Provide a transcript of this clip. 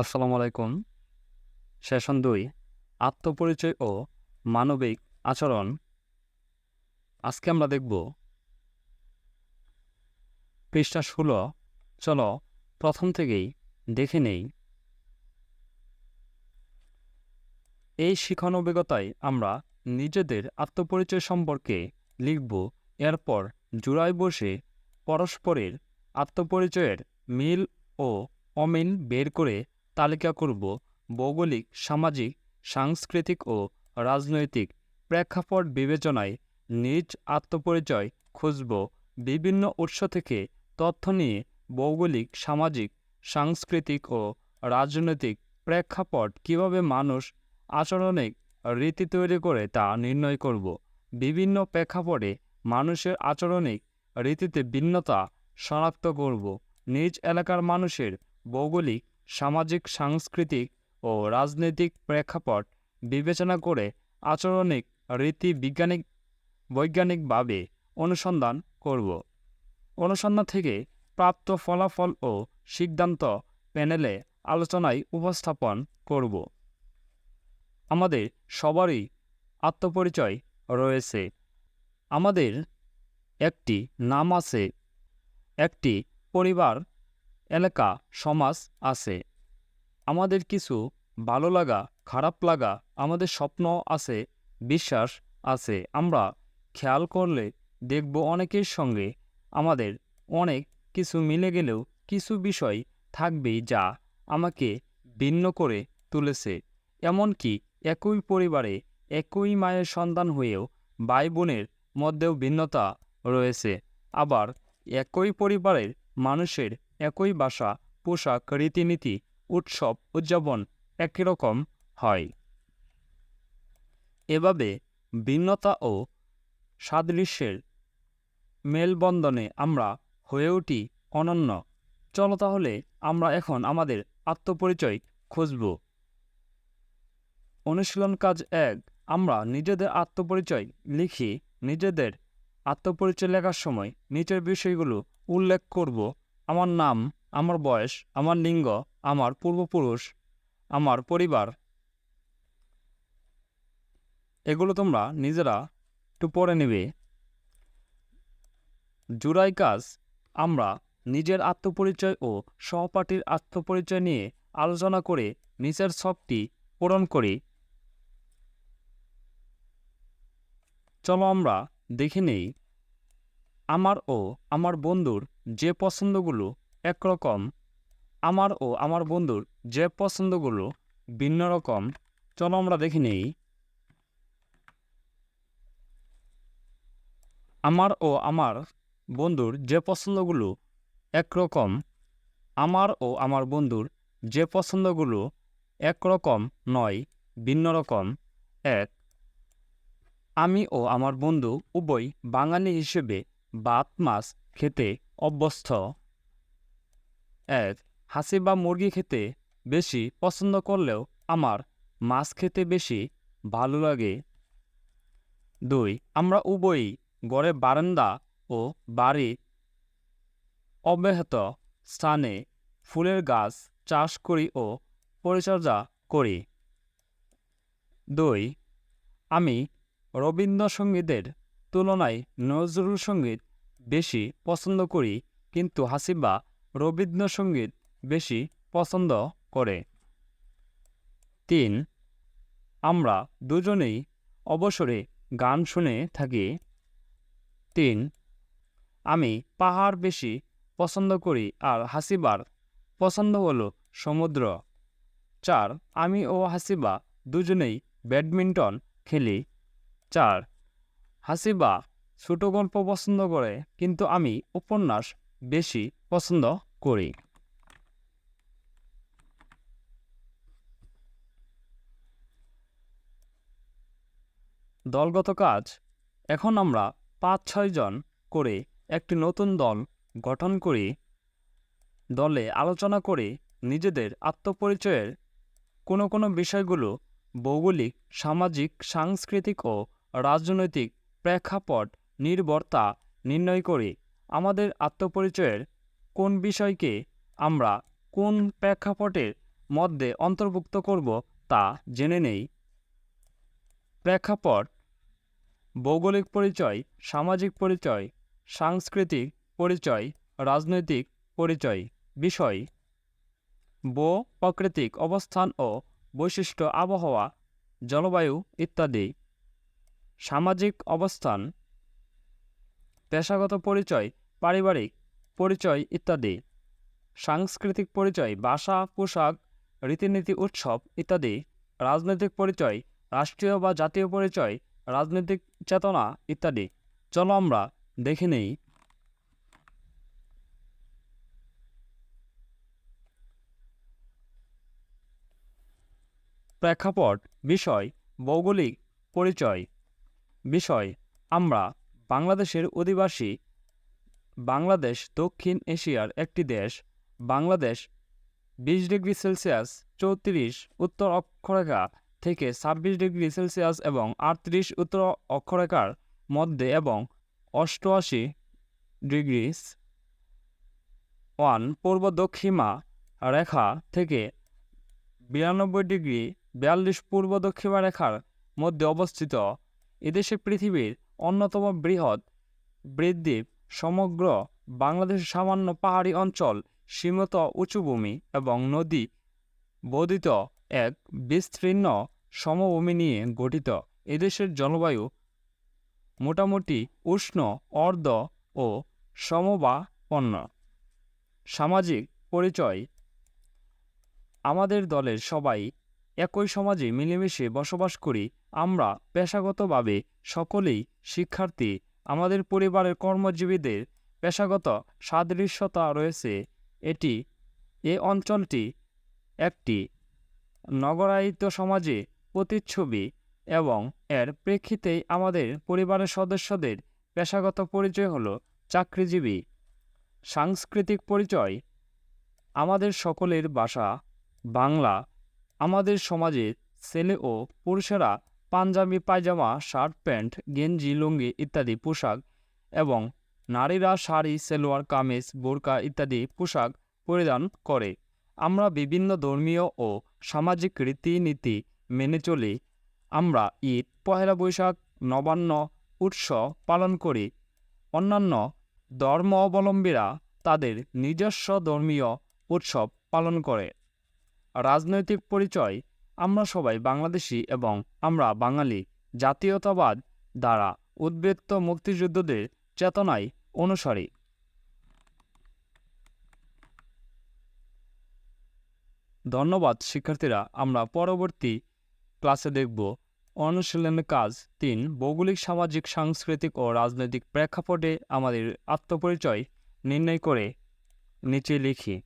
আসসালামু আলাইকুম। সেশন দুই, আত্মপরিচয় ও মানবিক আচরণ। আজকে আমরা দেখব পৃষ্ঠা ষোলো। চলো প্রথম থেকেই দেখে নেই। এই শিখন অভিজ্ঞতায় আমরা নিজেদের আত্মপরিচয় সম্পর্কে লিখব, এরপর জোড়ায় বসে পরস্পরের আত্মপরিচয়ের মিল ও অমিল বের করে তালিকা করব ভৌগোলিক, সামাজিক, সাংস্কৃতিক ও রাজনৈতিক প্রেক্ষাপট বিবেচনায় নিজ আত্মপরিচয় খুঁজব। বিভিন্ন উৎস থেকে তথ্য নিয়ে ভৌগোলিক, সামাজিক, সাংস্কৃতিক ও রাজনৈতিক প্রেক্ষাপট কীভাবে মানুষ আচরণিক রীতি তৈরি করে তা নির্ণয় করব। বিভিন্ন প্রেক্ষাপটে মানুষের আচরণিক রীতিতে ভিন্নতা শনাক্ত করব। নিজ এলাকার মানুষের ভৌগোলিক সামাজিক, সাংস্কৃতিক ও রাজনৈতিক প্রেক্ষাপট বিবেচনা করে আচরণিক, রীতি বিজ্ঞানিক, বৈজ্ঞানিকভাবে অনুসন্ধান করব। অনুসন্ধান থেকে প্রাপ্ত ফলাফল ও সিদ্ধান্ত প্যানেলে আলোচনায় উপস্থাপন করব। আমাদের সবারই আত্মপরিচয় রয়েছে। আমাদের একটি নাম আছে, একটি পরিবার এলাকা, সমাজ আছে। আমাদের কিছু ভালো লাগা, খারাপ লাগা আমাদের স্বপ্ন আছে, বিশ্বাস আছে। আমরা খেয়াল করলে দেখব অনেকের সঙ্গে। আমাদের অনেক কিছু মিলে গেলেও কিছু বিষয় থাকবেই যা আমাকে ভিন্ন করে তুলেছে। এমনকি একই পরিবারে একই মায়ের সন্তান হয়েও ভাই বোনের মধ্যেও ভিন্নতা রয়েছে। আবার একই পরিবারের মানুষের একই ভাষা, পোশাক, রীতিনীতি, উৎসব, উদযাপন একই রকম হয়। এভাবে ভিন্নতা ও সাদৃশ্যের মেলবন্ধনে আমরা হয়ে উঠি অনন্য। চলো তাহলে আমরা এখন আমাদের আত্মপরিচয় খুঁজব। অনুশীলন কাজ এক, আমরা নিজেদের আত্মপরিচয় লিখি, নিজেদের আত্মপরিচয় লেখার সময় নিচের বিষয়গুলো উল্লেখ করব। আমার নাম, আমার বয়স, আমার লিঙ্গ, আমার পূর্বপুরুষ, আমার পরিবার। এগুলো তোমরা নিজেরা একটু পড়ে নেবে। জুড়াই কাজ, আমরা নিজের আত্মপরিচয় ও সহপাঠীর আত্মপরিচয় নিয়ে আলোচনা করে নিচের ছকটি পূরণ করি। চলো আমরা দেখে নেই আমার ও আমার বন্ধুর যে পছন্দগুলো একরকম, আমার ও আমার বন্ধুর যে পছন্দগুলো ভিন্ন রকম, চলো আমরা দেখে নেই। আমার ও আমার বন্ধুর যে পছন্দগুলো একরকম, আমার ও আমার বন্ধুর যে পছন্দগুলো একরকম নয়, ভিন্ন রকম, এক। আমি ও আমার বন্ধু উভয় বাঙালি হিসেবে ভাত মাছ খেতে অভ্যস্ত। এক, হাসি বা মুরগি খেতে বেশি পছন্দ করলেও আমার মাছ খেতে বেশি ভালো লাগে। দুই, আমরা উভয়ই গড়ে বারান্দা ও বাড়ি অব্যাহত স্থানে ফুলের গাছ চাষ করি ও পরিচর্যা করি। দুই, আমি রবীন্দ্রসঙ্গীতের তুলনায় নজরুল সংগীত বেশি পছন্দ করি, কিন্তু হাসিবা রবীন্দ্রসঙ্গীত বেশি পছন্দ করে। তিন, আমরা দুজনেই অবসরে গান শুনে থাকি। তিন, আমি পাহাড় বেশি পছন্দ করি আর হাসিবার পছন্দ হলো সমুদ্র। চার, আমি ও হাসিবা দুজনেই ব্যাডমিন্টন খেলি। চার হাসিবা ছোট গল্প পছন্দ করে, কিন্তু আমি উপন্যাস বেশি পছন্দ করি। দলগত কাজ। এখন আমরা পাঁচ ছয় জন করে একটি নতুন দল গঠন করি। দলে আলোচনা করে নিজেদের আত্মপরিচয়ের কোনো কোনো বিষয়গুলো, ভৌগোলিক, সামাজিক, সাংস্কৃতিক ও রাজনৈতিক প্রেক্ষাপট নির্ভরতা নির্ণয় করে। আমাদের আত্মপরিচয়ের কোন বিষয়কে আমরা কোন প্রেক্ষাপটের মধ্যে অন্তর্ভুক্ত করব তা জেনে নেই। প্রেক্ষাপট ভৌগোলিক পরিচয়, সামাজিক পরিচয়, সাংস্কৃতিক পরিচয়, রাজনৈতিক পরিচয় বিষয়। ভূ, প্রাকৃতিক অবস্থান ও বৈশিষ্ট্য, আবহাওয়া, জলবায়ু ইত্যাদি। সামাজিক অবস্থান, পেশাগত পরিচয়, পারিবারিক পরিচয় ইত্যাদি, সাংস্কৃতিক পরিচয়, ভাষা, পোশাক, রীতিনীতি, উৎসব ইত্যাদি, রাজনৈতিক পরিচয়, রাষ্ট্রীয় বা জাতীয় পরিচয়, রাজনৈতিক চেতনা ইত্যাদি। চলো আমরা দেখে নেই। প্রেক্ষাপট, বিষয়, ভৌগোলিক পরিচয়। বিষয়, আমরা বাংলাদেশের অধিবাসী। বাংলাদেশ দক্ষিণ এশিয়ার একটি দেশ। বাংলাদেশ বিশ ডিগ্রি সেলসিয়াস চৌত্রিশ উত্তর অক্ষরেখা থেকে ছাব্বিশ ডিগ্রি সেলসিয়াস এবং আটত্রিশ উত্তর অক্ষরেখার মধ্যে এবং অষ্টআশি ডিগ্রি ওয়ান পূর্ব দক্ষিমা রেখা থেকে বিরানব্বই ডিগ্রি বিয়াল্লিশ পূর্ব দক্ষিণা রেখার মধ্যে অবস্থিত। এদেশে পৃথিবীর অন্যতম বৃহৎ বৃদ্বীপ সমগ্র বাংলাদেশের সামান্য পাহাড়ি অঞ্চল, সীমিত উঁচুভূমি এবং নদী বর্ধিত এক বিস্তীর্ণ সমভূমি নিয়ে গঠিত। এদেশের জলবায়ু মোটামুটি উষ্ণ, অর্ধ ও সমবাপন্ন। সামাজিক পরিচয়। আমাদের দলের সবাই একই সমাজে মিলেমিশে বসবাস করি, আমরা পেশাগতভাবে সকলেই শিক্ষার্থী। আমাদের পরিবারের কর্মজীবীদের পেশাগত সাদৃশ্যতা রয়েছে। এটি, এ অঞ্চলটি একটি নগরায়িত সমাজে প্রতিচ্ছবি এবং এর প্রেক্ষিতেই আমাদের পরিবারের সদস্যদের পেশাগত পরিচয় হলো চাকরিজীবী। সাংস্কৃতিক পরিচয়, আমাদের সকলের ভাষা, বাংলা আমাদের সমাজে ছেলে ও পুরুষেরা পাঞ্জাবি, পায়জামা, শার্ট, প্যান্ট, গেঞ্জি, লুঙ্গি ইত্যাদি পোশাক এবং নারীরা শাড়ি, সেলোয়ার, কামিজ, বোরকা ইত্যাদি পোশাক পরিধান করে। আমরা বিভিন্ন ধর্মীয় ও সামাজিক রীতিনীতি মেনে চলি। আমরা ঈদ, পহেলা বৈশাখ, নবান্ন উৎসব পালন করি। অন্যান্য ধর্ম অবলম্বীরা তাদের নিজস্ব ধর্মীয় উৎসব পালন করে। রাজনৈতিক পরিচয়, আমরা সবাই বাংলাদেশি এবং আমরা বাঙালি। জাতীয়তাবাদ দ্বারা উদ্বৃত্ত মুক্তিযুদ্ধদের চেতনায় অনুসারী। ধন্যবাদ, শিক্ষার্থীরা। আমরা পরবর্তী ক্লাসে দেখব। অনুশীলনের কাজ তিন, ভৌগোলিক, সামাজিক, সাংস্কৃতিক ও রাজনৈতিক প্রেক্ষাপটে আমাদের আত্মপরিচয় নির্ণয় করে নিচে লিখি।